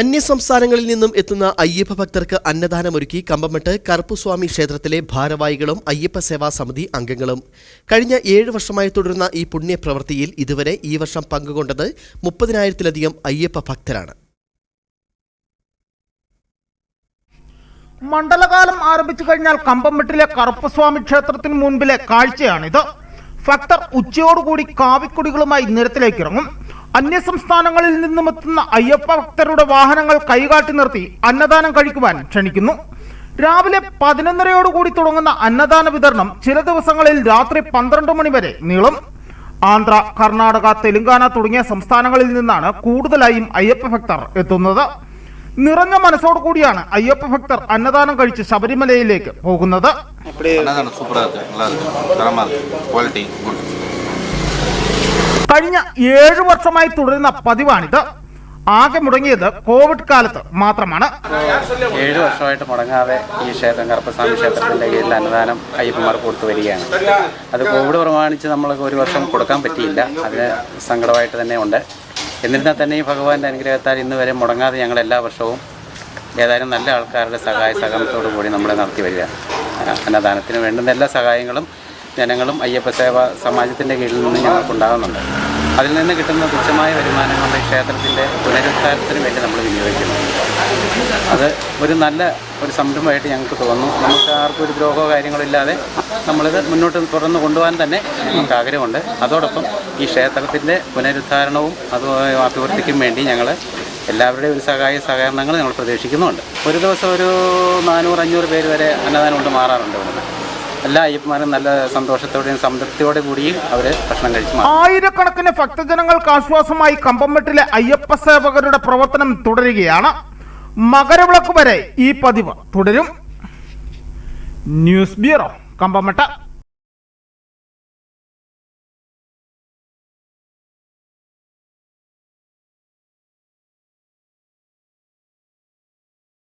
അന്യസംസ്ഥാനങ്ങളിൽ നിന്നും എത്തുന്ന അയ്യപ്പ ഭക്തർക്ക് അന്നദാനമൊരുക്കി കമ്പമട്ട് കറുപ്പുസ്വാമി ക്ഷേത്രത്തിലെ ഭാരവാഹികളും അയ്യപ്പ സേവാ സമിതി അംഗങ്ങളും. കഴിഞ്ഞ ഏഴ് വർഷമായി തുടരുന്ന ഈ പുണ്യപ്രവൃത്തിയിൽ ഇതുവരെ ഈ വർഷം പങ്കുകൊണ്ടത് മുപ്പതിനായിരത്തിലധികം അയ്യപ്പ ഭക്തരാണ്. മണ്ഡലകാലം ആരംഭിച്ചു കഴിഞ്ഞാൽ കമ്പംമെട്ടിലെ കറുപ്പസ്വാമി ക്ഷേത്രത്തിന് മുൻപിലെ കാഴ്ചയാണിത്. ഭക്തർ ഉച്ചയോടുകൂടി കാവിക്കുടികളുമായി നിരത്തിലേക്ക് ഇറങ്ങും അന്യസംസ്ഥാനങ്ങളിൽ നിന്നും എത്തുന്ന അയ്യപ്പ ഭക്തരുടെ വാഹനങ്ങൾ കൈകാട്ടി നിർത്തി അന്നദാനം കഴിക്കുവാൻ ക്ഷണിക്കുന്നു. രാവിലെ പതിനൊന്നരയോടുകൂടി തുടങ്ങുന്ന അന്നദാന വിതരണം ചില ദിവസങ്ങളിൽ രാത്രി പന്ത്രണ്ട് മണി വരെ നീളും. ആന്ധ്ര കർണാടക തെലുങ്കാന തുടങ്ങിയ സംസ്ഥാനങ്ങളിൽ നിന്നാണ് കൂടുതലായും അയ്യപ്പ ഭക്തർ എത്തുന്നത്. നിറഞ്ഞ മനസ്സോടു കൂടിയാണ് അയ്യപ്പ ഭക്തർ അന്നദാനം കഴിച്ച് ശബരിമലയിലേക്ക് പോകുന്നത്. കഴിഞ്ഞ ഏഴു വർഷമായി തുടരുന്ന പതിവാണിത്. ആകെ മുടങ്ങിയത് കോവിഡ് കാലത്ത് മാത്രമാണ്. ഏഴു വർഷമായിട്ട് മുടങ്ങാതെ ഈ ക്ഷേത്രം കറുപ്പസ്വാമി ക്ഷേത്രത്തിന്റെ കീഴിൽ അന്നദാനം അയ്യപ്പന്മാർ കൊടുത്തു വരികയാണ്. അത് കോവിഡ് പ്രമാണിച്ച് നമ്മൾക്ക് ഒരു വർഷം കൊടുക്കാൻ പറ്റിയില്ല. അതിന് സങ്കടമായിട്ട് തന്നെ ഉണ്ട്. എന്നിരുന്നാൽ തന്നെ ഈ ഭഗവാന്റെ അനുഗ്രഹത്താൽ ഇന്ന് വരെ മുടങ്ങാതെ ഞങ്ങൾ എല്ലാ വർഷവും ഏതായാലും നല്ല ആൾക്കാരുടെ സഹായ സഹകരണത്തോടു കൂടി നമ്മൾ നടത്തി വരിക അന്നദാനത്തിന് വേണ്ടുന്ന എല്ലാ സഹായങ്ങളും ജനങ്ങളും അയ്യപ്പ സേവ സമാജത്തിന്റെ കീഴിൽ നിന്ന് ഞങ്ങൾക്കുണ്ടാകുന്നുണ്ട്. അതിൽ നിന്ന് കിട്ടുന്ന തുച്ഛമായ വരുമാനങ്ങളുടെ ക്ഷേത്രത്തിന്റെ പുനരുദ്ധാരത്തിന് വേണ്ടി നമ്മൾ വിനിയോഗിക്കുന്നു. അത് ഒരു നല്ല ഒരു സംരംഭമായിട്ട് ഞങ്ങൾക്ക് തോന്നുന്നു. നമുക്ക് ആർക്കും ഒരു ദ്രോഹമോ കാര്യങ്ങളോ ഇല്ലാതെ നമ്മളിത് മുന്നോട്ട് തുറന്നു കൊണ്ടുപോകാൻ തന്നെ നമുക്ക് ആഗ്രഹമുണ്ട്. അതോടൊപ്പം ഈ ക്ഷേത്രത്തിന്റെ പുനരുദ്ധാരണവും അത് അഭിവൃദ്ധിക്കും വേണ്ടി ഞങ്ങൾ എല്ലാവരുടെയും ഒരു സഹായ സഹകരണങ്ങൾ ഞങ്ങൾ പ്രതീക്ഷിക്കുന്നുണ്ട് ഒരു ദിവസം ഒരു നാനൂറ് അഞ്ഞൂറ് പേര് വരെ അന്നദാനം കൊണ്ട് മാറാറുണ്ട് ഇവിടുന്ന് എല്ലാ അയ്യപ്പന്മാരും നല്ല സന്തോഷത്തോടെയും സംതൃപ്തിയോടെ കൂടിയും അവർ ഭക്ഷണം കഴിച്ചു ആയിരക്കണക്കിന് ഭക്തജനങ്ങൾക്ക് ആശ്വാസമായി കമ്പംമെട്ടിലെ അയ്യപ്പ സേവകരുടെ പ്രവർത്തനം തുടരുകയാണ്. മകരവിളക്ക് വരെ ഈ പതിവ് തുടരും. News bureau കമ്പംമെട്ട